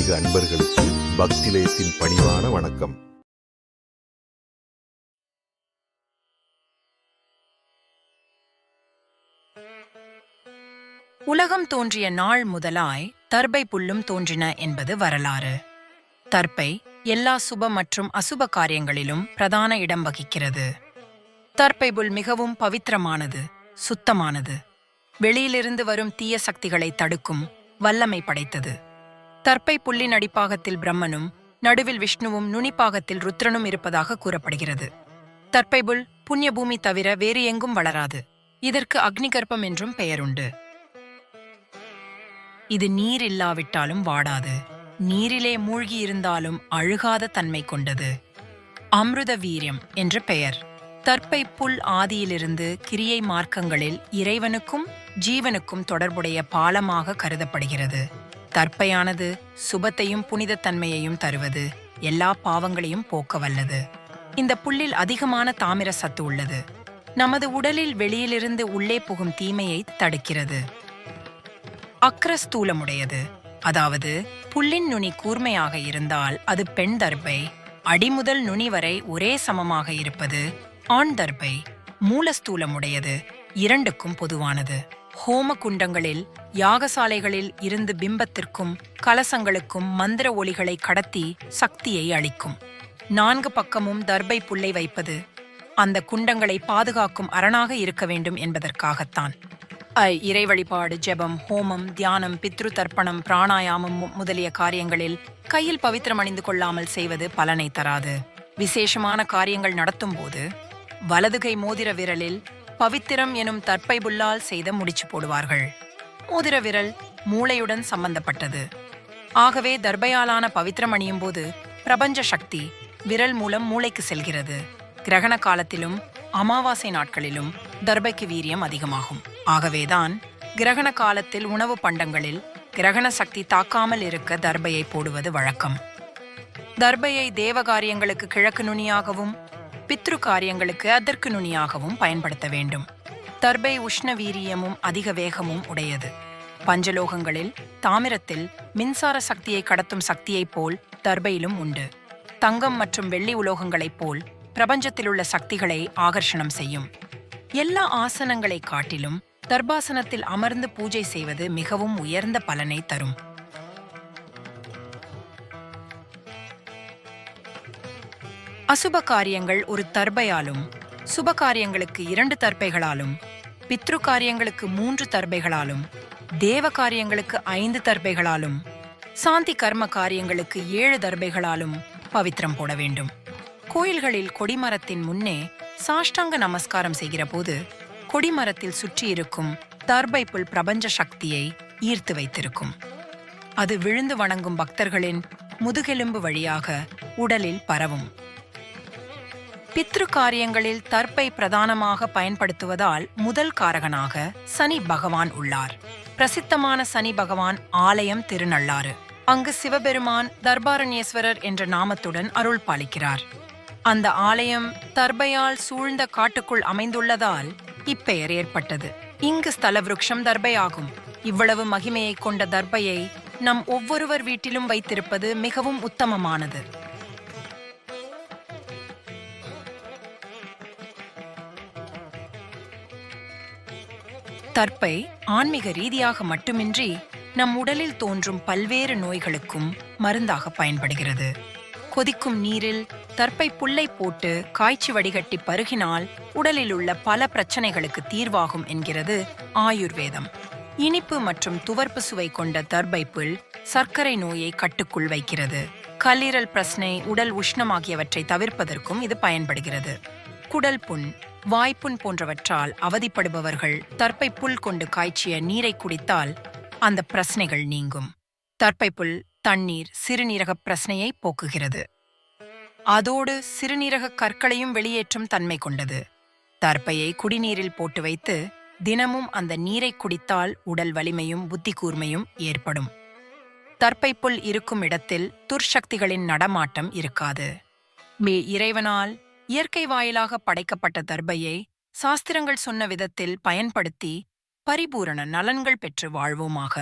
ஆன்மீக அன்பர்களுக்கு பக்திலயத்தின் பணிவான வணக்கம். உலகம் தோன்றிய நாள் முதலாய் தர்பை புல்லும் தோன்றின என்பது வரலாறு. தர்பை எல்லா சுப மற்றும் அசுப காரியங்களிலும் பிரதான இடம் வகிக்கிறது. தர்ப்பை புல் மிகவும் பவித்திரமானது சுத்தமானது. வெளியிலிருந்து வரும் தீய சக்திகளை தடுக்கும் வல்லமை படைத்தது. தற்பை புள்ளி அடிப்பாகத்தில் பிரம்மனும் நடுவில் விஷ்ணுவும் நுனிப்பாகத்தில் ருத்ரனும் இருப்பதாக கூறப்படுகிறது. தற்பை புல் புண்ணிய பூமி தவிர வேறு எங்கும் வளராது. இதற்கு அக்னிகர்ப்பம் என்றும் பெயருண்டு. இது நீர் இல்லாவிட்டாலும் வாடாது. நீரிலே மூழ்கி இருந்தாலும் அழுகாத தன்மை கொண்டது. அமிர்த வீரியம் என்ற பெயர். தற்பை புல் ஆதியிலிருந்து கிரியை மார்க்கங்களில் இறைவனுக்கும் ஜீவனுக்கும் தொடர்புடைய பாலமாக கருதப்படுகிறது. தற்பையானது சுபத்தையும் புனிதத்தன்மையையும் தருவது. எல்லா பாவங்களையும் போக்க வல்லது இந்த புல்லில் அதிகமான தாமிர சத்து உள்ளது. நமது உடலில் வெளியிலிருந்து உள்ளே புகும் தீமையை தடுக்கிறது. அக்ரஸ்தூலமுடையது. அதாவது புல்லின் நுனி கூர்மையாக இருந்தால் அது பெண் தர்பை அடிமுதல் நுனி வரை ஒரே சமமாக இருப்பது ஆண் தர்பை மூலஸ்தூலமுடையது இரண்டுக்கும் பொதுவானது. ஹோம குண்டங்களில் யாகசாலைகளில் இருந்து பிம்பத்திற்கும் கலசங்களுக்கும் மந்திர ஒளிகளை கடத்தி சக்தியை அளிக்கும். நான்கு பக்கமும் தர்பை புல்லை வைப்பது அந்த குண்டங்களை பாதுகாக்கும் அரணாக இருக்க வேண்டும் என்பதற்காகத்தான். ஐ, இறை வழிபாடு ஜெபம் ஹோமம் தியானம் பித்ரு தர்ப்பணம் பிராணாயாமம் மு- முதலிய காரியங்களில் கையில் பவித்திரம் அணிந்து கொள்ளாமல் செய்வது பலனை தராது. விசேஷமான காரியங்கள் நடத்தும் போது வலதுகை மோதிர விரலில் பவித்திரம் எனும் தற்பை புல்லால் செய்த முடிச்சு போடுவார்கள். மோதிர விரல் மூளையுடன் சம்பந்தப்பட்டது. ஆகவே தர்பையாலான பவித்திரம் அணியும் போது பிரபஞ்ச சக்தி விரல் மூலம் மூளைக்கு செல்கிறது. கிரகண காலத்திலும் அமாவாசை நாட்களிலும் தர்பைக்கு வீரியம் அதிகமாகும். ஆகவேதான் கிரகண காலத்தில் உணவு பண்டங்களில் கிரகண சக்தி தாக்காமல் இருக்க தர்பையை போடுவது வழக்கம். தர்பையை தேவகாரியங்களுக்கு கிழக்கு நுனியாகவும் பித்ரு காரியங்களுக்கு அதற்கு நுனியாகவும் பயன்படுத்த வேண்டும். தர்பை உஷ்ண வீரியமும் அதிக வேகமும் உடையது. பஞ்சலோகங்களில் தாமிரத்தில் மின்சார சக்தியை கடத்தும் சக்தியைப் போல் தர்பையிலும் உண்டு. தங்கம் மற்றும் வெள்ளி உலோகங்களைப் போல் பிரபஞ்சத்திலுள்ள சக்திகளை ஆகர்ஷணம் செய்யும். எல்லா ஆசனங்களை காட்டிலும் தர்பாசனத்தில் அமர்ந்து பூஜை செய்வது மிகவும் உயர்ந்த பலனை தரும். அசுப காரியங்கள் ஒரு தர்பையாலும் சுப காரியங்களுக்கு இரண்டு தர்பைகளாலும் பித்ரு காரியங்களுக்கு மூன்று தர்பைகளாலும் தேவ காரியங்களுக்கு ஐந்து தர்பைகளாலும் சாந்தி கர்ம காரியங்களுக்கு ஏழு தர்பைகளாலும் பவித்திரம் போட வேண்டும். கோயில்களில் கொடிமரத்தின் முன்னே சாஷ்டாங்க நமஸ்காரம் செய்கிற போது கொடிமரத்தில் சுற்றியிருக்கும் தர்பை புல் பிரபஞ்ச சக்தியை ஈர்த்து வைத்திருக்கும். அது விழுந்து வணங்கும் பக்தர்களின் முதுகெலும்பு வழியாக உடலில் பரவும். பித்ரு காரியங்களில் தற்பை பிரதானமாக பயன்படுத்துவதால் முதல் காரகனாக சனி பகவான் உள்ளார். பிரசித்தமான சனி பகவான் ஆலயம் திருநள்ளாறு. அங்கு சிவபெருமான் தர்பாரண்யேஸ்வரர் என்ற நாமத்துடன் அருள் பாலிக்கிறார். அந்த ஆலயம் தர்பையால் சூழ்ந்த காட்டுக்குள் அமைந்துள்ளதால் இப்பெயர் ஏற்பட்டது. இங்கு ஸ்தல விருட்சம் தர்பையாகும். இவ்வளவு மகிமையை கொண்ட தர்பையை நம் ஒவ்வொருவர் வீட்டிலும் வைத்திருப்பது மிகவும் உத்தமமானது. தற்பை ஆன்மீக ரீதியாக மட்டுமின்றி நம் உடலில் தோன்றும் பல்வேறு நோய்களுக்கும் மருந்தாக பயன்படுகிறது. கொதிக்கும் நீரில் தற்பை புல்லை போட்டு காய்ச்சி வடிகட்டி பருகினால் உடலில் உள்ள பல பிரச்சனைகளுக்கு தீர்வாகும் என்கிறது ஆயுர்வேதம். இனிப்பு மற்றும் துவர்ப்பு சுவை கொண்ட தர்பை புல் சர்க்கரை நோயை கட்டுக்குள் வைக்கிறது. கல்லீரல் பிரச்சனை உடல் உஷ்ணம் ஆகியவற்றை தவிர்ப்பதற்கும் இது பயன்படுகிறது. குடல் புண் வாய்ப்புண் போன்றவற்றால் அவதிப்படுபவர்கள் தற்பை புல் கொண்டு காய்ச்சிய நீரை குடித்தால் அந்த பிரச்சனைகள் நீங்கும். தற்பை புல் தண்ணீர் சிறுநீரக பிரச்சனையை போக்குகிறது. அதோடு சிறுநீரக கற்களையும் வெளியேற்றும் தன்மை கொண்டது. தற்பையை குடிநீரில் போட்டு வைத்து தினமும் அந்த நீரை குடித்தால் உடல் வலிமையும் புத்தி கூர்மையும் ஏற்படும். தற்பை புல் இருக்கும் இடத்தில் துர்சக்திகளின் நடமாட்டம் இருக்காது. மே இறைவனால் இயற்கை வாயிலாக படைக்கப்பட்ட தர்பையை சாஸ்திரங்கள் சொன்ன விதத்தில் பயன்படுத்தி பரிபூரண நலன்கள் பெற்று வாழ்வோமாக.